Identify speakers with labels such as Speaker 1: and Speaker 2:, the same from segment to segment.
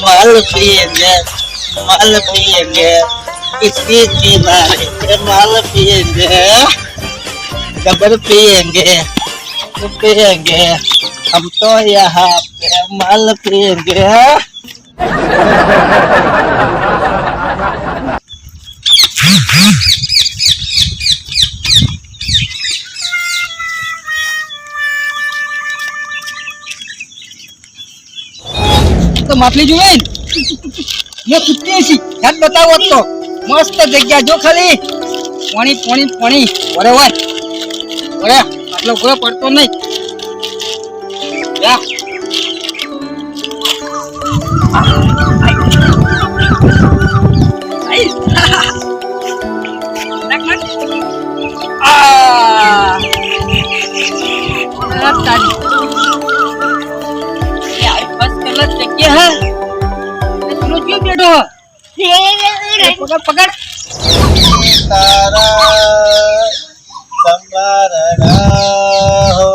Speaker 1: माल पिएंगे माल पिएंगे किसकी पीना है माल पिएंगे जबर पिएंगे तो पिएंगे हम तो यहाँ पे माल पिएंगे
Speaker 2: તો માફલી જોઈએ ને. કુત્તી છી યાદ બતાવો તો. મસ્ત જગ્યા જો ખાલી. પાણી પાણી પાણી. ઓરે ઓય ઓરે આટલો કોઈ પડતો નહીં. યા જગ્યા હે. પેલો ક્યાં બેઠો પકડ પકડ
Speaker 1: તારા સંભારણા હો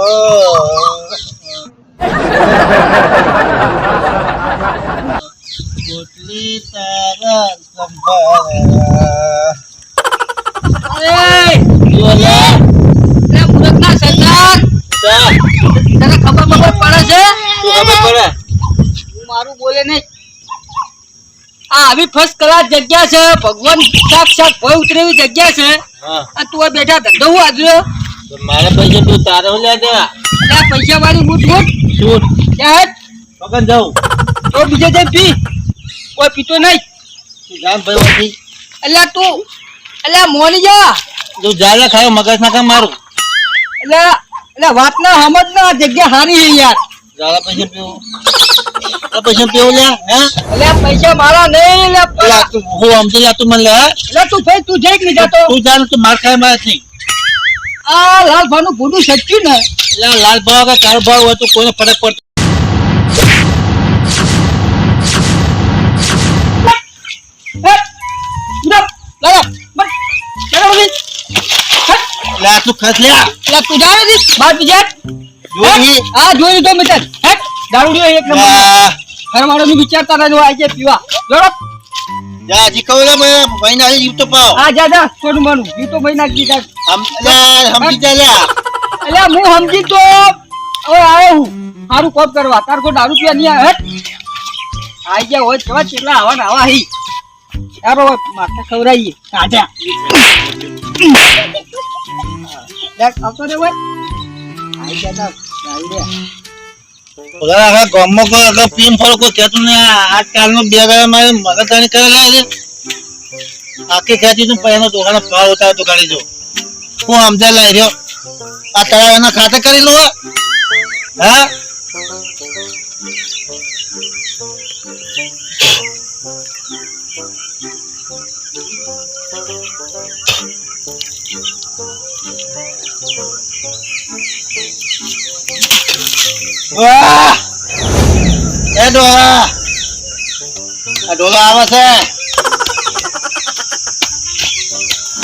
Speaker 1: પોટલી તારા સંભારણા
Speaker 2: એ
Speaker 1: બોલે.
Speaker 2: લે સરદાર.
Speaker 1: જા.
Speaker 2: ખબર બબર પડે છે?
Speaker 1: ખબર પડે?
Speaker 2: તું મારું બોલે નહીં. આ આવી ફર્સ્ટ ક્લાસ જગ્યા છે. ભગવાન સાક્ષાત ભય ઉતરે એવી જગ્યા છે.
Speaker 1: હા.
Speaker 2: આ તું બેઠા ધંધો હું આજ્યો
Speaker 1: મારા પૈસા તું તારો લે
Speaker 2: દે આ પૈસા વાળી મૂઠ મૂઠ
Speaker 1: છૂટ
Speaker 2: ક્યાં
Speaker 1: પકડ જાઉં.
Speaker 2: તો બીજે જઈને પી. કોઈ પીતો નહીં.
Speaker 1: જામ ભાઈ વાથી
Speaker 2: એટલે તું એટલે મોની જા.
Speaker 1: જો જાલે ખાયો મગજ ના કામ મારું.
Speaker 2: એટલે એટલે વાત ના સમજ ના જગ્યા હારી છે યાર.
Speaker 1: જાલા પૈસા પીવું. પૈસા પીવું લે? હે?
Speaker 2: પૈસા મારા નહીં
Speaker 1: લા તું હું સમજી લા તું મને લે?
Speaker 2: એટલે તું ભાઈ તું જઈ નહીં જાતો?
Speaker 1: તું જાને તું માર ખાય મારે નહીં.
Speaker 2: આ લાલ ભાનું ભૂંડું સચ્યું ને?
Speaker 1: એટલે લાલ ભાવ કે કાળો ભાવ હોય તો કોઈને ફરક પડતો આ તું ખસ લે.
Speaker 2: તું જાવે બીજા
Speaker 1: જોઈ.
Speaker 2: લીધો મિત્ર. હે? દારૂડિયો એક નંબર ઘરવાળો નું વિચારતા રહેજો આ જે પીવા? જોડો
Speaker 1: જા જી કહું લે મેં ભાઈ ના જીવ તો પાવ
Speaker 2: આ જા જા છોડ માનું જીવ તો ભાઈ નાખી જા
Speaker 1: હમ સમજી જા લે.
Speaker 2: એટલે હું સમજી તો ઓ આવ્યો હું. હારું કોપ કરવા. તાર કો દારૂ પીવા નહીં આવે આઈ ગયા હોય કેવા કેટલા આવા ને આવા હી. યાર હવે માથે ખવડાવીએ. કાઢ્યા દેખ આવતો રે ભાઈ. આઈ ગયા તા આઈ
Speaker 1: ઓલા આખા ગામમાં કોઈ આગળ પીમ ફરો કોઈ કહેતું નહીં. આજકાલનો બે ગયા મારે મગજદારી કરેલા છે આખી ખેતી તું પહેલો દુકાનો ભાવ ઉતાર કાઢી જો. હું સમજા લઈ રહ્યો. આ તળાવ એના ખાતે કરી લો હા? એ ડોહા! આ ડોલો આવે છે.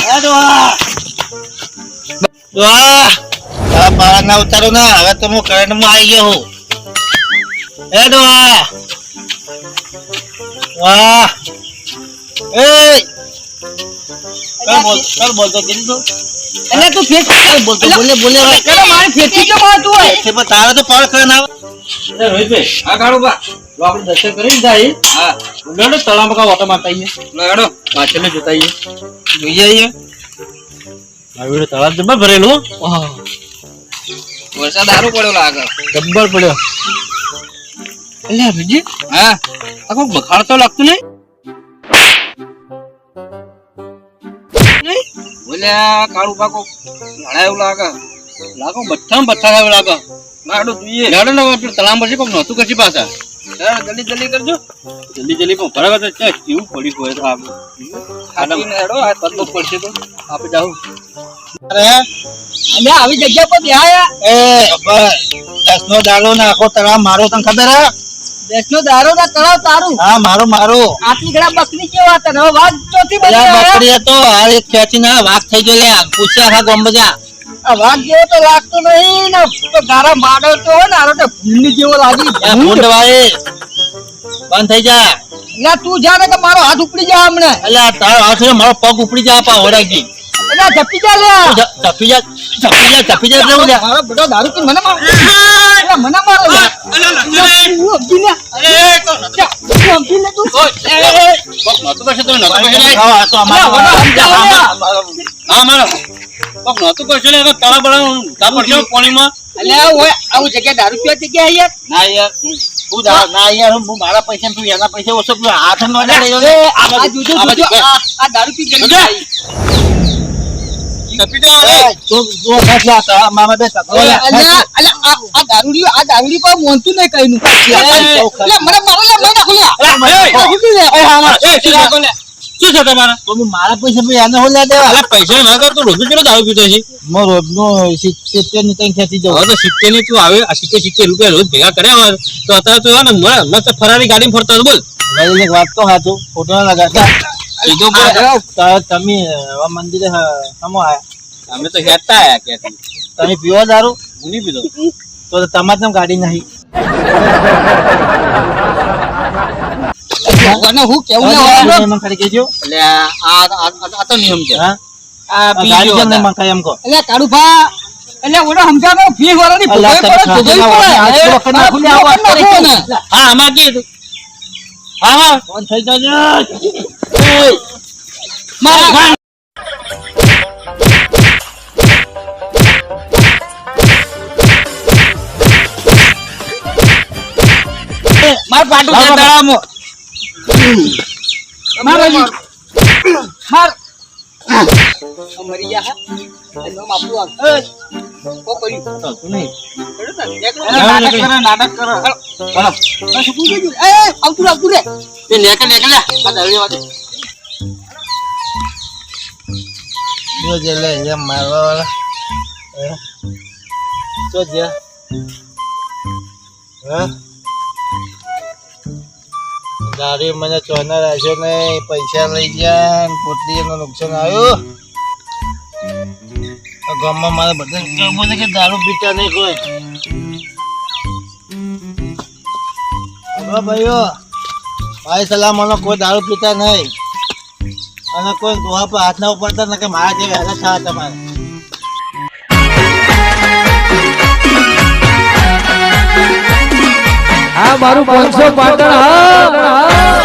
Speaker 1: એ ડોહા! તારા પારા ના ઉતારો ના હવે તો હું કરંટમાં આવી ગયો હું. એ ડોહા! વાહ! એ! બોલ બોલતો કીધું
Speaker 2: એટલે તું
Speaker 1: કર બોલતો બોલે બોલે હવે
Speaker 2: કરે. મારે ફેંકી કેમ આવતું હોય?
Speaker 1: છે પણ તારા તો પાર ખાન આવે.
Speaker 3: આ ગાડો બા. લો આપણે દર્શન કરી જાય
Speaker 2: હા.
Speaker 3: ઉડાડો તળાવમાં કા ઓટો મારતા લો
Speaker 2: ગાડો
Speaker 3: પાછળ જોતા આવીએ.
Speaker 1: જોઈએ આઈએ
Speaker 3: હવે તળાવ જબ્બર ભરેલું
Speaker 2: વરસાદ સારો પડ્યો લાગે
Speaker 3: જબ્બર પડ્યો. એટલે બીજી?
Speaker 2: હા.
Speaker 3: આ કોઈ બખાડ તો લાગતું નહીં?
Speaker 2: બોલ્યા કાળુ પાકો લડાય એવું લાગે.
Speaker 3: લાગો બઠ્ઠા બઠ્ઠા આવે લાગો.
Speaker 2: લાડો જોઈએ.
Speaker 3: લાડો ને પેલું તળાવ પછી કોક નહોતું કરશે પાછા?
Speaker 2: જલ્દી જલ્દી કરજો.
Speaker 3: જલ્દી જલ્દી પણ બરાબર છે કેવું પડી ગયો તો આપણે
Speaker 2: હેડો આ
Speaker 3: પડશે તો. આપણે જાઉં.
Speaker 1: અરે
Speaker 2: આવી જગ્યા પર બેહાયા?
Speaker 1: એ બસ દસ દાડો ને આખો તળાવ મારો તને ખબર હે?
Speaker 2: દેશનો દારો ના તળાવ તારું.
Speaker 1: હા મારો મારો.
Speaker 2: આટલી ઘણા બકરી કેવા હતા? હવે વાત ચોથી બની
Speaker 1: બકરી હતો હાલ એક ખેંચી ના વાઘ થઈ ગયો લે પૂછ્યા આખા ગામ
Speaker 2: આ વાઘ જેવો તો લાગતો નહીં ને. તો ગારા માડો તો હોય ને આરો તો ભૂંડ જેવો લાગી.
Speaker 1: ભૂંડ વાળે. બંધ થઈ જા.
Speaker 2: યા તું જા ને કે મારો હાથ ઉપડી જા હમણાં.
Speaker 1: એટલે તારો હાથ મારો પગ ઉપડી જા પા હોડાકી
Speaker 2: એટલે જપી જા લે
Speaker 1: ચપી જા ચપી જા ચપી જા એટલે હું જા.
Speaker 2: મારો બેટો દારૂ પીને મને માર એટલે મને મારો લે. તું અબજી લે. જા, તું અબજી લે તું. એ, એ, એ.
Speaker 3: કોક નહોતું કરશે તમે નહોતું કરશે ને?
Speaker 1: હા, તો અમારો-
Speaker 2: લે, વડા,
Speaker 1: અમારો-
Speaker 2: લે.
Speaker 3: હા મારો કોક નહોતું કરશે ને હવે તળા બળા ઊંધા પડશે પાણીમાં
Speaker 2: અલ્યા ઓય આવું જગ્યા દારૂ પીવા જગ્યા યાર
Speaker 1: ના યાર તું જા ના યાર હું મારા પૈસા તું એના પૈસા ઓછો હાથ નો લઈ
Speaker 2: આ દારૂ પી ગઈ
Speaker 3: શું છે? તમારે
Speaker 1: મારા પૈસા દેવા
Speaker 3: પૈસા ના કરતો રોજ કેટલો દારૂ પીતો છે
Speaker 1: હું
Speaker 3: તું આવે સિત્તેર સિત્તેર રૂપિયા રોજ ભેગા કર્યા હોય તો અત્યારે તો ને મસ્ત ફરારી ગાડી ફરતો બોલ
Speaker 1: એક વાત તો સાચું ખોટો ના લગાડતા
Speaker 3: સીધો
Speaker 1: તા- તમે મંદિરે સમો આયા.
Speaker 3: અમે તો હેઠતા આયા ક્યાંથી
Speaker 1: તમે પીવો દારૂ?
Speaker 3: હું નહીં પીધો
Speaker 1: તો તમારે કેમ ગાડી નહીં.
Speaker 2: ભગવાનને હું કેવું ને
Speaker 1: ગાડી
Speaker 2: હવે?
Speaker 1: નહીં મંગાડી કહેજો.
Speaker 3: એટલે આ આ- તો નિયમ છે.
Speaker 1: હા?
Speaker 3: આ
Speaker 1: ગાડી કેમ નહીં
Speaker 3: હતા.
Speaker 1: એમ કહો?
Speaker 2: અલ્યા કાળુભા એટલે ઓલો સમજાવો ફી વાળાની
Speaker 1: તમે
Speaker 2: પડે, ભોગવવી પડે.
Speaker 3: હા આમાં કે હા હા.
Speaker 1: ફોન થઈ જજો.
Speaker 2: મારા માર પાટું તળાવમાં. માર. માર. મરી હા? એનું આપણું આ. કો કર્યું?
Speaker 1: ચાલતું નહીં.
Speaker 3: નાટક કરે,
Speaker 2: નાટક કરે. બોલો. થઈ ગયું. એ, આવતું આવતું રે.
Speaker 3: તે નેકળ નેકળ. આ દારૂ
Speaker 1: જો જે લે, જે મારવા વાળા. જો જે. હે? ગાડી મને ચોના રાખ્યો નહીં પૈસા લઈ ગયા ને પોટલી નુકસાન આવ્યું ગામમાં મારે બધા કેવું બોલે કે દારૂ પીતા નહીં કોઈ ભાઈઓ ભાઈ સલાહ મને કોઈ દારૂ પીતા નહીં અને કોઈ દોહા પર હાથ ના ઉપાડતા, ને કે મારા જે વહેલા થયા તમારે.
Speaker 4: હા મારું પાંચસો પાટણ હા